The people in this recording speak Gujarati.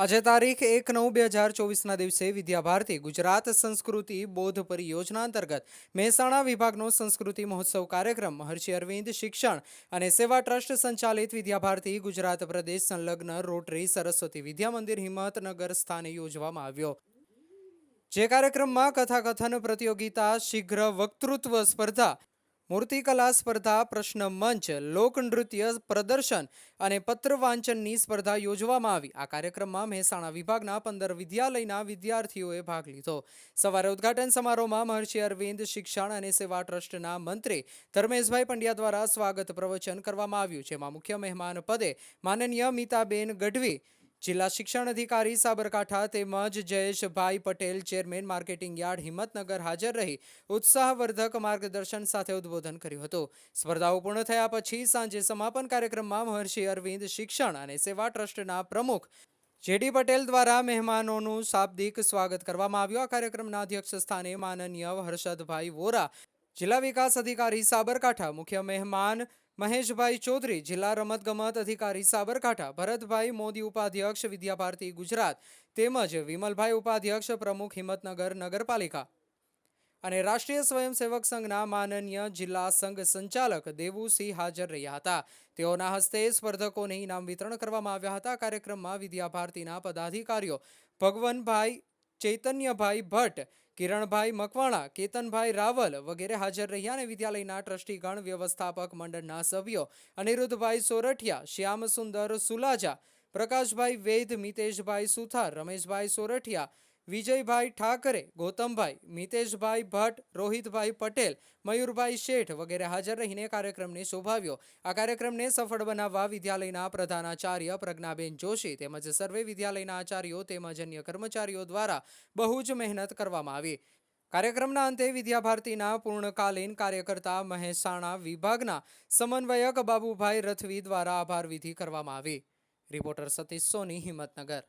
આજે તારીખ એક નવ બે હજાર ચોવીસના દિવસે વિદ્યાભારતી ગુજરાત સંસ્કૃતિ બોધ પરિયોજના અંતર્ગત મહેસાણા વિભાગનો સંસ્કૃતિ મહોત્સવ કાર્યક્રમ મહર્ષિ અરવિંદ શિક્ષણ અને સેવા ટ્રસ્ટ સંચાલિત વિદ્યાભારતી ગુજરાત પ્રદેશ સંલગ્ન રોટરી સરસ્વતી વિદ્યા મંદિર હિંમતનગર સ્થાને યોજવામાં આવ્યો. જે કાર્યક્રમમાં કથાકથન પ્રતિયોગિતા, શીઘ્ર વક્તૃત્વ સ્પર્ધા મૂર્તિકલા સ્પર્ધા પ્રશ્ન મંચ લોકનૃત્ય પ્રદર્શન અને પત્ર વાંચનની સ્પર્ધા યોજવામાં આવી. આ કાર્યક્રમમાં મહેસાણા વિભાગના પંદર વિદ્યાલયના વિદ્યાર્થીઓએ ભાગ લીધો. સવારે ઉદ્ઘાટન સમારોહમાં મહર્ષિ અરવિંદ શિક્ષણ અને સેવા ટ્રસ્ટના મંત્રી ધર્મેશભાઈ પંડ્યા દ્વારા સ્વાગત પ્રવચન કરવામાં આવ્યું, જેમાં મુખ્ય મહેમાન પદે માનનીય મીતાબેન ગઢવી જિલ્લા શિક્ષણ અધિકારી સાબરકાંઠા તેમજ Jayeshbhai Patel chairman marketing yard Himmatnagar હાજર રહી ઉત્સાહવર્ધક માર્ગદર્શન સાથે ઉદ્બોધન કર્યું હતું. સ્પર્ધાઓ પૂર્ણ થયા પછી સાંજે સમાપન કાર્યક્રમમાં મહર્ષિ અરવિંદ શિક્ષણ અને સેવા ટ્રસ્ટના પ્રમુખ જેડી પટેલ દ્વારા મહેમાનોનું શાબ્દિક સ્વાગત કરવામાં આવ્યું. આ કાર્યક્રમના અધ્યક્ષ સ્થાને માનનીય હર્ષદભાઈ વોરા, જિલ્લા વિકાસ અધિકારી સાબરકાંઠા મુખ્ય મહેમાન મહેશભાઈ ચૌધરી, જિલ્લા રમતગમત અધિકારી સાબરકાંઠા, ભરતભાઈ મોદી ઉપાધ્યક્ષ, વિદ્યાભારતી ગુજરાત તેમજ વિમલભાઈ ઉપાધ્યક્ષ, પ્રમુખ હિંમતનગર નગરપાલિકા અને રાષ્ટ્રીય સ્વયંસેવક સંઘના માનનીય જિલ્લા સંઘ સંચાલક દેવુસિંહ હાજર રહ્યા હતા. તેઓના હસ્તે સ્પર્ધકોને ઇનામ વિતરણ કરવામાં આવ્યા હતા. કાર્યક્રમમાં વિદ્યાભારતીના પદાધિકારીઓ ભગવનભાઈ ચૈતન્યભાઈ ભટ્ટ, કિરણભાઈ મકવાણા, કેતનભાઈ રાવલ વગેરે હાજર રહ્યા અને વિદ્યાલયના ટ્રસ્ટીગણ વ્યવસ્થાપક મંડળના સભ્યો અનિરુદ્ધભાઈ સોરઠિયા શ્યામ સુંદર સુલાજા, પ્રકાશભાઈ વૈદ, મિતેશભાઈ સુથાર, રમેશભાઈ સોરઠિયા વિજયભાઈ ઠાકરે, ગૌતમભાઈ, મિતેશભાઈ ભટ્ટ, રોહિતભાઈ પટેલ, મયુરભાઈ શેઠ વગેરે હાજર રહીને કાર્યક્રમને શોભાવ્યો. આ કાર્યક્રમને સફળ બનાવવા વિદ્યાલયના પ્રધાનાચાર્ય પ્રજ્ઞાબેન જોશી તેમજ સર્વે વિદ્યાલયના આચાર્યો તેમજ અન્ય કર્મચારીઓ દ્વારા બહુ જ મહેનત કરવામાં આવી. કાર્યક્રમના અંતે વિદ્યાભારતીના પૂર્ણકાલીન કાર્યકર્તા મહેસાણા વિભાગના સમન્વયક બાબુભાઈ રથવી દ્વારા આભાર વિધિ કરવામાં આવી. રિપોર્ટર સતીશ સોની, હિંમતનગર.